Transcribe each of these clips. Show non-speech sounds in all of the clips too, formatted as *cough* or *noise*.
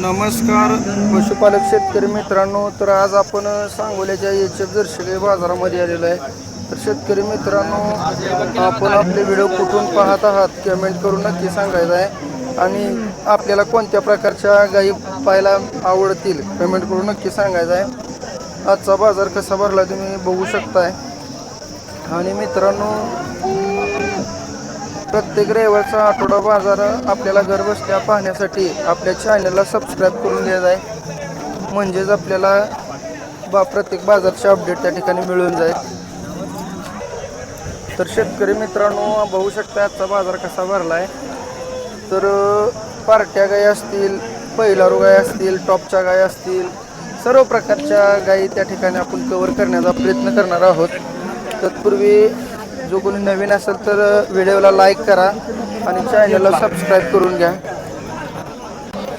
नमस्कार पशुपालक शेतकरी मित्रांनो तर आज आपण सांगोल्याच्या एच एफ जर्शी बाजारामध्ये आलेलो आहे. तर शेतकरी मित्रांनो आपण आपले व्हिडिओ कुठून पाहत आहात कमेंट करून नक्की सांगायचं आहे. आणि आपल्याला कोणत्या प्रकारच्या गायी पाहायला आवडतील कमेंट करून नक्की सांगायचं आहे. आजचा बाजार कसा भरला तुम्ही बघू शकताय. आणि मित्रांनो प्रत्येक रविवारचा आठवडा बाजार आपल्याला घरबसल्या पाहण्यासाठी आपल्या चॅनलला सबस्क्राईब करून द्यायचा आहे. म्हणजेच आपल्याला बा प्रत्येक बाजारचे अपडेट त्या ठिकाणी मिळून जाईल. तर शेतकरी मित्रांनो बघू शकता आजचा बाजार कसा भरला आहे तर पार्ट्या गाय असतील पहिलारू गाय असतील टॉपच्या गाय असतील सर्व प्रकारच्या गायी त्या ठिकाणी आपण कवर करण्याचा प्रयत्न करणार आहोत. तत्पूर्वी जो कोणी नवीन असेल तर व्हिडिओला लाईक करा आणि चॅनलला सबस्क्राईब करून घ्या.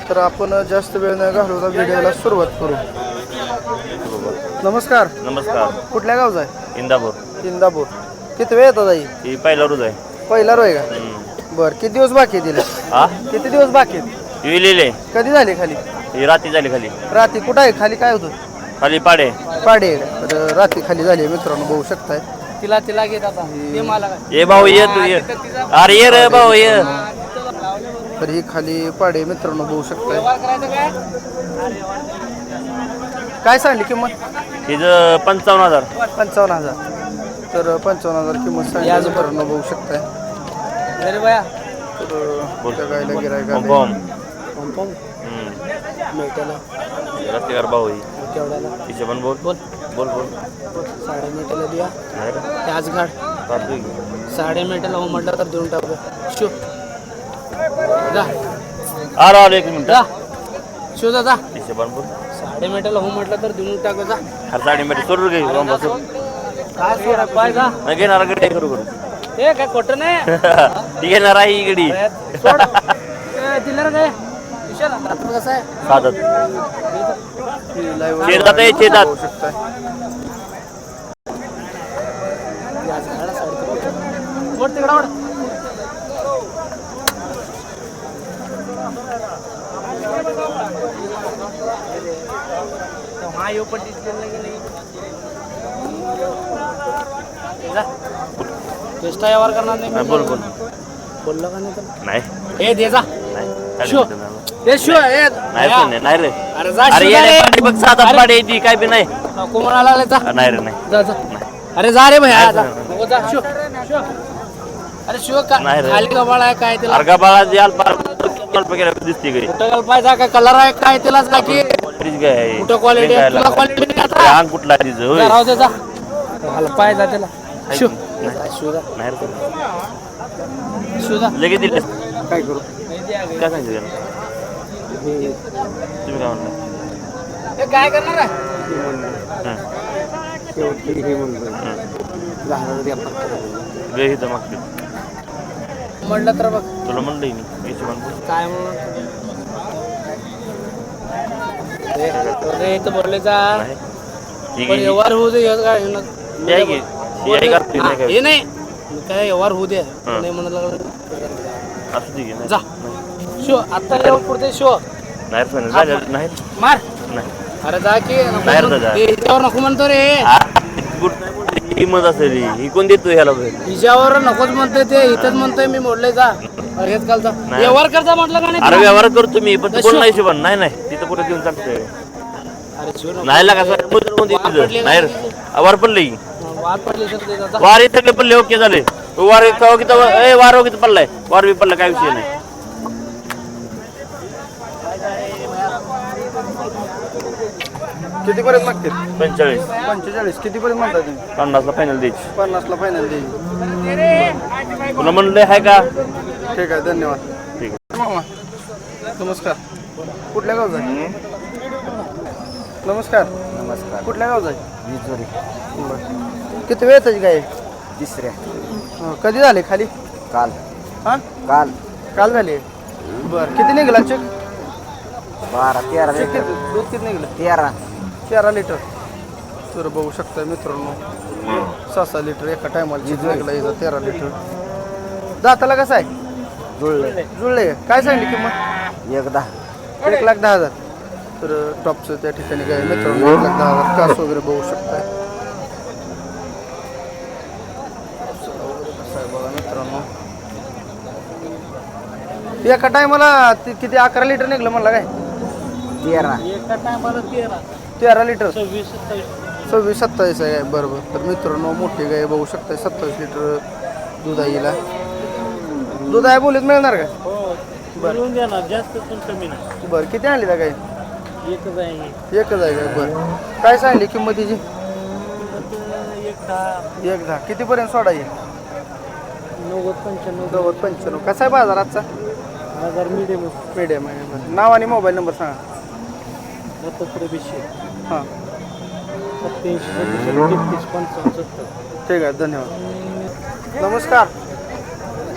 तर आपण जास्त वेळ न घालवता व्हिडिओला सुरुवात करू. नमस्कार. नमस्कार. कुठल्या गावचा आहे? इंदापूर. इंदापूर. किती वेळ येतात आई? ही पहिला रोज आहे. पहिला रोय का. बरं किती दिवस बाकी आहे तिला? हा किती दिवस बाकी आहेत? कधी झाली खाली? ही रात्री झाली खाली. रात्री कुठं आहे? खाली काय होतं? खाली पाडे. पाडे. आहे. तर रात्री खाली झाली आहे मित्रांनो बघू शकताय. तिला तिला घेत आता. ते मला काय? ये भाऊ ये तू ये. अरे ये रे भाऊ ये. तर ही खाली पाडे मित्रांनो बघू शकताय. करायचं काय? काय सांगली किंमत? हिचं पंचावन्न हजार. पंचावन्न हजार. तर पंचावन्न हजार किंमत सांगली मित्रांनो बघू शकताय. अरे बाया. तर त्या गायला गिरायका रस्तेकार भाऊ ही केवढ्याला? तिचे पण बोल. बोल. बोल बोल. साडे मेट्याला द्या. त्याच घाट. साडे मेट्याला हो म्हटलं तर देऊन टाकू. शो. जा. आलो एक मिनिट. जा. शो जा जा. साडे मेट्याला हो म्हटलं तर देऊन टाकू जा. साडी मध्ये सोडू. घे काय सोडा पाय जा. घेणार गडी करू करू. हे काय खोटं नाही. *laughs* घेणार आहे सोड. ए, दिलं रे काय कसं आहे? साधत शेतात शेतात. हा येऊ पण यावर करणार नाही बोल बोल. बोललं का नाही तर? नाही. ए दे जा. नाही. नाही. पण रे. अरे जा अरे बघ पाडी ती काय बी नाही. नको जा. नाही रे नाही. जा जा. अरे जा रे भैया जा. नको जा. शो शो अरे शो का नाही रे. खाली गबाळ आहे काय त्याला अर्गा बाळा पार काय कलर आहे काय त्याला जा की. कुठं क्वालिटी आहे? तुला क्वालिटी नाही ते आता अंग कुठला तिचं होय? जा, राहू दे जा. घाल पाय जा त्याला शो नाही. शो जा. नाही रे. शो जा. लगेच दिले काय करू? काय सांगितलं? तुम्ही काय म्हणला काय करणार आहे? हं. म्हणलं मागते म्हटलं तर बघ. तुला म्हणलं मी काय म्हणून? बोलले जा. व्यवहार होऊ दे काय व्यवहार होऊ दे. नाही म्हणायला जा. शो आता येऊन शो नाही नाही मार नाही अरे जा की नको बाहेर म्हण- जा. हिच्यावर नको म्हणतो रे आ, असेल ही. ही कोण देतो ह्याला? हिच्यावर नकोच म्हणतोय ते इथंच म्हणतोय मी मोडले जा अरे हेच घाल जा नाही. व्यवहार करता म्हटलं का नाही अरे? व्यवहार करतो मी पण तू. कोण नाही शिवण नाही नाही तिथं कुठे देऊन चालतंय अरे शिव नको. नाही लागा सर मुद्रा वार तुझं पडले नाही रे. वार वाद पडले तर ते जा. वार इथं पडले ओके झाले वार किती ए वार हो पडलाय वार बी पडला काय विषय नाही किती पर्यंत मागतील? पंचेचाळीस. पंचेचाळीस. किती पर्यंत म्हणता तुम्ही? पन्नासला फायनल द्यायची. पन्नासला फायनल देईल. तुला म्हणलं आहे का? ठीक आहे धन्यवाद. ठीक आहे. मामा नमस्कार. कुठल्या गावचा आहे? नमस्कार. नमस्कार. कुठल्या गावचा आहे? बरं. किती वेळ त्याची काय तिसऱ्या. कधी झाले खाली? काल. हां? काल. काल झाले. बरं. किती निघाला चेक बारा तेरा चेक लिटर किती? दूध किती निघलं. तेरा. तेरा लिटर तर बघू शकता मित्रांनो सहा सहा लिटर एका टायमाला याचा तेरा लिटर दाताला कसं आहे? जुळले जुळले का? काय सांगली किंमत? एकदा एक लाख दहा हजार. तर टॉपचं त्या ठिकाणी काय मित्रांनो एक लाख दहा हजार. कास वगैरे बघू शकताय. चला वगैरे कसं आहे बघा मित्रांनो एका टायमाला किती अकरा लिटर निघलं म्हणला काय? तेरा. एका टायमाला तेरा. तेरा लिटर? सव्वीस सत्तावीस. सव्वीस सत्तावीस आहे बरोबर तर मित्रांनो मोठी गाय बघू शकताय सत्तावीस लिटर दूध आईला दूध आहे बोलीत मिळणार का? हो. मिळून देणार जास्त पण कमी नाही. बरं किती आणली त्या गाय? एकच आहे एकच आहे काय बरं. काय सांगली किंमत तिची? आता एक दहा. एक दहा. कितीपर्यंत सोडा येईल? नव्वद पंच्याण्णव. नव्वद पंच्याण्णव. कसा आहे बाजार आजचा? हजार मिडियम मीडियम आहे. बरं. नाव आणि मोबाईल नंबर सांगा. बिशे. हां. सत्याऐंशी सत्तेचाळीस तेहतीस पंचावन्न सत्तर. ठीक आहे धन्यवाद. नमस्कार.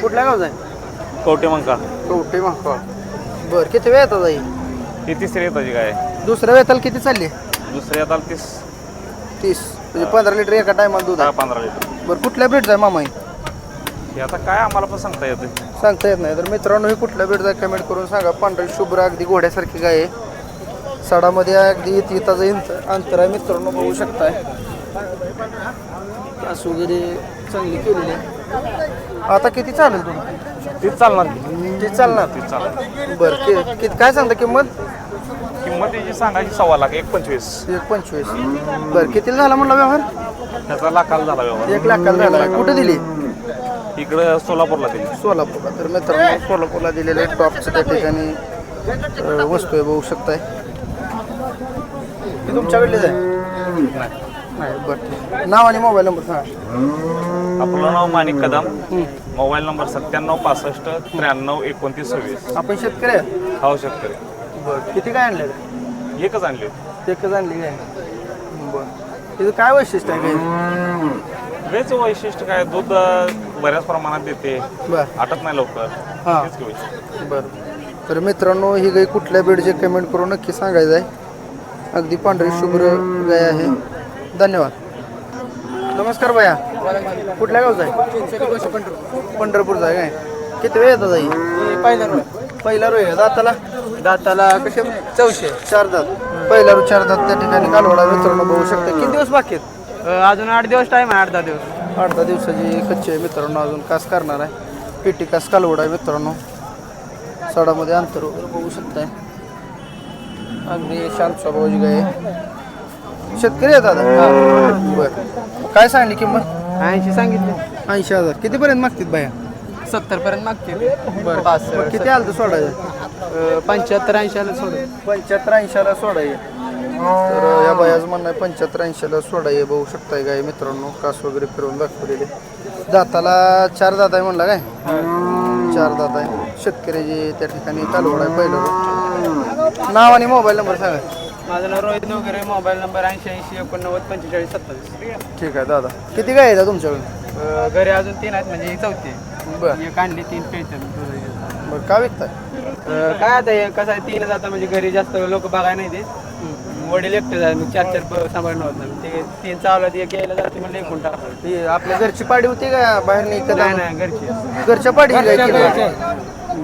कुठल्या गावचा आहे? कवटे मंका. कवटे माकळ बरं किती वेळ येतात आई? ही तिसरी येताची काय? दुसऱ्या वेताला किती चालली? दुसरी आता तीस. तीस. म्हणजे पंधरा लिटर एका टायमाला दूध दहा आहे पंधरा लिटर. बरं कुठल्या ब्रीडचा आहे मामाई हे आता काय आम्हाला पण सांगता येतं सांगता येत नाही. तर मित्रांनो हे कुठल्या ब्रीडचा आहे कमेंट करून सांगा. पांढरी शुभ्र अगदी घोड्यासारखी गाय आहे. सडामध्ये अगदी इताचं इंत अंतर आहे मित्रांनो बघू शकताय. कास वगैरे चांगली केलेली आहे. आता किती चालेल तुम्ही? तीच चालणार किती चालणार. तीच चालणार. बरं कि- किती काय सांगता किंमत? किंमत त्याची सांगायची सव्वा लाख एक पंचवीस. एक पंचवीस. बरं कितीला झाला म्हणला व्यवहार? त्याचा लाखाला झाला व्यवहार. एक लाखाला झाला. कुठे दिली? इकडं सोलापूरला दिली. सोलापूरला. तर मित्रांनो सोलापूरला दिलेले टॉपचं त्या ठिकाणी अ, वस्तू आहे बघू शकताय. ती तुमच्याकडलीच आहे नाही बरं ठीक. नाव आणि मोबाईल नंबर सांगा. आपलं नाव माणिक कदम. मोबाईल नंबर सत्त्याण्णव पासष्ट त्र्याण्णव एकोणतीस सव्वीस. आपण शेतकरी आहे हाव शेतकरी. बरं किती काय आणले एकच आणली. एकच आणली काय बरं. तिथं काय वैशिष्ट्य आहे काही वेच वैशिष्ट्य काय? दूध अं, बऱ्याच प्रमाणात देते. बरं. आटत नाही लवकर. हां. हेच की वैशिष्ट्य. बरं. तर मित्रांनो ही गाय कुठल्या बेडचे कमेंट करून नक्की सांगायचं आहे. अगदी पांढरी शुभ्र गाय आहे. धन्यवाद. नमस्कार भैया. कुठल्या गावचा आहे? पंढरपूरचा आहे काय? किती वेळ येतात आई? पहिला पहिला रो आहे. दाताला? दाताला कसे? चौशे. चार दात. पहिला रो चार दात त्या ठिकाणी कालवडा मित्रांनो बघू शकता. किती दिवस बाकी आहेत? अजून आठ दिवस टाइम आहे आठ दहा दिवस. आठ दहा दिवसाची कच्ची आहे मित्रांनो. अजून कास करणार आहे. पेटी कास कालवड आहे मित्रांनो. सडामध्ये अंतर वगैरे बघू शकताय. अगदी शांत स्वभावाची गाय आहे. शेतकरी आहे दादा बरं. काय सांगली किंमत? ऐंशी सांगितले. ऐंशी हजार. कितीपर्यंत मागतील बाया? सत्तर पर्यंत मागते बरं पाच किती आलं तर सोडायचं? पंच्याहत्तर ऐंशी आलं सोडून पंच्याहत्तर ऐंशीला सोडाय तर या बायाचं म्हणणं आहे पंच्याहत्तर ऐंशीला सोडाय बघू शकताय गाय मित्रांनो कास वगैरे फिरवून दाखवलेले. दाताला चार दात आहे म्हणला काय? चार दात आहे. शेतकऱ्याची त्या ठिकाणी कालवड आहे पहिलं. नाव आणि मोबाईल नंबर सांगा. माझं नाव रोहित वगैरे मोबाईल नंबर ऐंशी ऐंशी एकोणनव्वद पंचेचाळीस सत्तावीस. ठीक आहे दादा. किती गाय आहे तुमच्याकडे अं, घरी अजून तीन आहेत म्हणजे ही चौथी आहे. बरं. एक आणली तीन पेळते बरं का विकताय? काय आता हे कसं आहे तीन जाता म्हणजे घरी जास्त लोक बघाय नाही ते वडील एकटे जाय मग चार चार प- सांभाळणं होत. नाही ते तीन चावलं एक यायला जाते म्हणजे एकूण टाकलं ती आपल्या घरची पाडी होती का बाहेर नाही नाही कदा नाही घरची. घरच्या पाडी केली?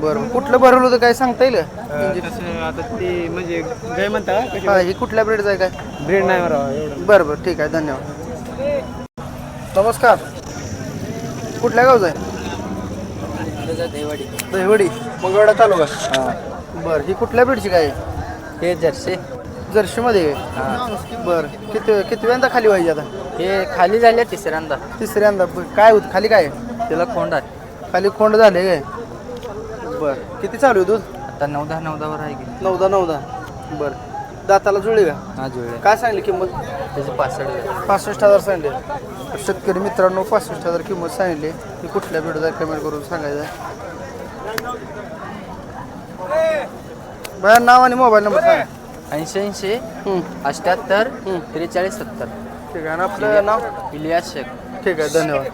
बरं. कुठलं भरवलं होतं? काय सांगता येईल? का? अं, तसं आता ते म्हणजे गाय म्हणता का? कशी? हा ही कुठल्या ब्रेडचं आहे काय? ब्रेड नाही बरोबर एवढं. बरं बरं ठीक आहे धन्यवाद. नमस्कार. कुठल्या गावचं आहे? दहिवडी. मंगळवाडा तालुका. बरं ही कुठल्या ब्रीडची काय आहे? हे जर्सी. जर्शीमध्ये आहे. बरं किती किती वेळा खाली व्हायची आता? हे खाली झाले तिसऱ्यांदा. तिसऱ्यांदा. काय होत? खाली काय आहे? त्याला खोंड आहे. खाली खोंड झाले काय? बरं. किती चालू आहे दूध? आता नऊ दहा नऊ दहावर आहे की. नऊदा नऊदा बरं. दाताला जुळली का? हा जुळले काय सांगली किंमत? त्याचे पासष्ट पासष्ट हजार सांगले. शेतकरी मित्रांनो पासष्ट हजार किंमत सांगितली ती कुठल्या व्हिडिओचा कमेंट करून सांगायचं बाया नाव आणि मोबाईल नंबर सांगा. ऐंशी ऐंशी हं, अठ्याहत्तर हं. त्रेचाळीस सत्तर. ठीक आहे. आणि आपलं नाव? इलियास शेख. ठीक आहे धन्यवाद.